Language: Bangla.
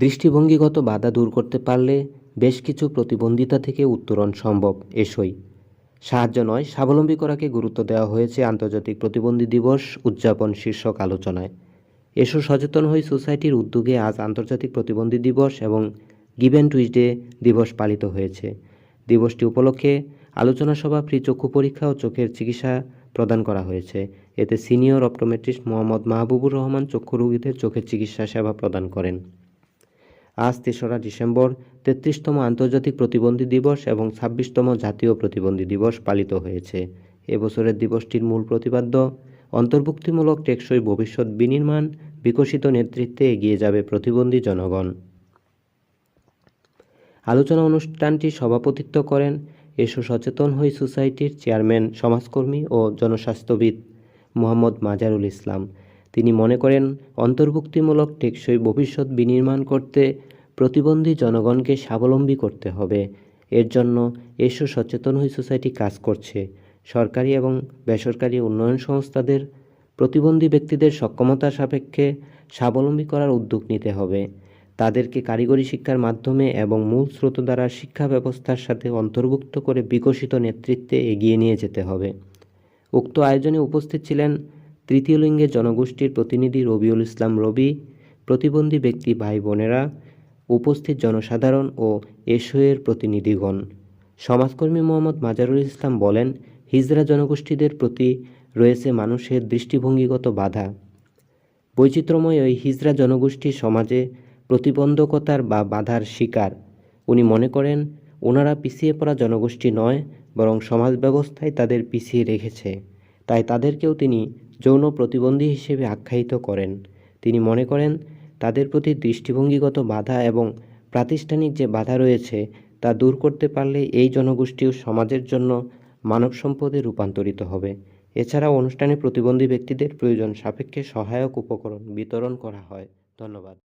দৃষ্টিভঙ্গিগত বাধা দূর করতে পারলে বেশ কিছু প্রতিবন্ধিতা থেকে উত্তরণ সম্ভব এসই। সাহায্য নয়, স্বাবলম্বী করাকে গুরুত্ব দেওয়া হয়েছে আন্তর্জাতিক প্রতিবন্ধী দিবস উদযাপন শীর্ষক আলোচনায়। এসো সচেতন হই সোসাইটির উদ্যোগে আজ আন্তর্জাতিক প্রতিবন্ধী দিবস এবং গিভেন টুইসডে দিবস পালিত হয়েছে। দিবসটি উপলক্ষে আলোচনা সভা, ফ্রি চক্ষু পরীক্ষা ও চোখের চিকিৎসা প্রদান করা হয়েছে। এতে সিনিয়র অপটোমেট্রিস্ট মোহাম্মদ মাহবুবুর রহমান চক্ষু রোগীদের চোখের চিকিৎসা সেবা প্রদান করেন। আজ তেসরা ডিসেম্বর, তেত্রিশতম আন্তর্জাতিক প্রতিবন্ধী দিবস এবং ছাব্বিশতম জাতীয় প্রতিবন্ধী দিবস পালিত হয়েছে। এবছরের দিবসটির মূল প্রতিপাদ্য, অন্তর্ভুক্তিমূলক টেকসই ভবিষ্যৎ বিনির্মাণ, বিকশিত নেতৃত্বে এগিয়ে যাবে প্রতিবন্ধী জনগণ। আলোচনা অনুষ্ঠানটি সভাপতিত্ব করেন এসো সচেতন হই সোসাইটির চেয়ারম্যান, সমাজকর্মী ও জনস্বাস্থ্যবিদ মোহাম্মদ মাজারুল ইসলাম। তিনি মনে করেন, অন্তর্ভুক্তিমূলক টেকসই ভবিষ্যৎ বিনির্মাণ করতে প্রতিবন্ধী জনগণকে স্বাবলম্বী করতে হবে। এর জন্য এসো সচেতন হই সোসাইটি কাজ করছে। সরকারি এবং বেসরকারি উন্নয়ন সংস্থাদের প্রতিবন্ধী ব্যক্তিদের সক্ষমতা সাপেক্ষে স্বাবলম্বী করার উদ্যোগ নিতে হবে। তাদেরকে কারিগরি শিক্ষার মাধ্যমে এবং মূল স্রোত দ্বারা শিক্ষা ব্যবস্থার সাথে অন্তর্ভুক্ত করে বিকশিত নেতৃত্বে এগিয়ে নিয়ে যেতে হবে। উক্ত আয়োজনে উপস্থিত ছিলেন তৃতীয় লিঙ্গের জনগোষ্ঠীর প্রতিনিধি রবিউল ইসলাম রবি, প্রতিবন্ধী ব্যক্তি ভাই বোনেরা, উপস্থিত জনসাধারণ ও এসওয়ের প্রতিনিধিগণ। সমাজকর্মী মোহাম্মদ মাজারুল ইসলাম বলেন, হিজরা জনগোষ্ঠীদের প্রতি রয়েছে মানুষের দৃষ্টিভঙ্গিগত বাধা। বৈচিত্র্যময় ওই হিজরা জনগোষ্ঠী সমাজে প্রতিবন্ধকতার বা বাধার শিকার। উনি মনে করেন, ওনারা পিছিয়ে পড়া জনগোষ্ঠী নয়, বরং সমাজ ব্যবস্থায় তাদের পিছিয়ে রেখেছে। তাই তাদেরকেও তিনি যৌন প্রতিবন্ধী হিসেবে আখ্যায়িত করেন। তিনি মনে করেন, তাদের প্রতি দৃষ্টিভঙ্গিগত বাধা এবং প্রাতিষ্ঠানিক যে বাধা রয়েছে, তা দূর করতে পারলে এই জনগোষ্ঠীও সমাজের জন্য মানব সম্পদে রূপান্তরিত হবে। এছাড়াও অনুষ্ঠানে প্রতিবন্ধী ব্যক্তিদের প্রয়োজন সাপেক্ষে সহায়ক উপকরণ বিতরণ করা হয়। ধন্যবাদ।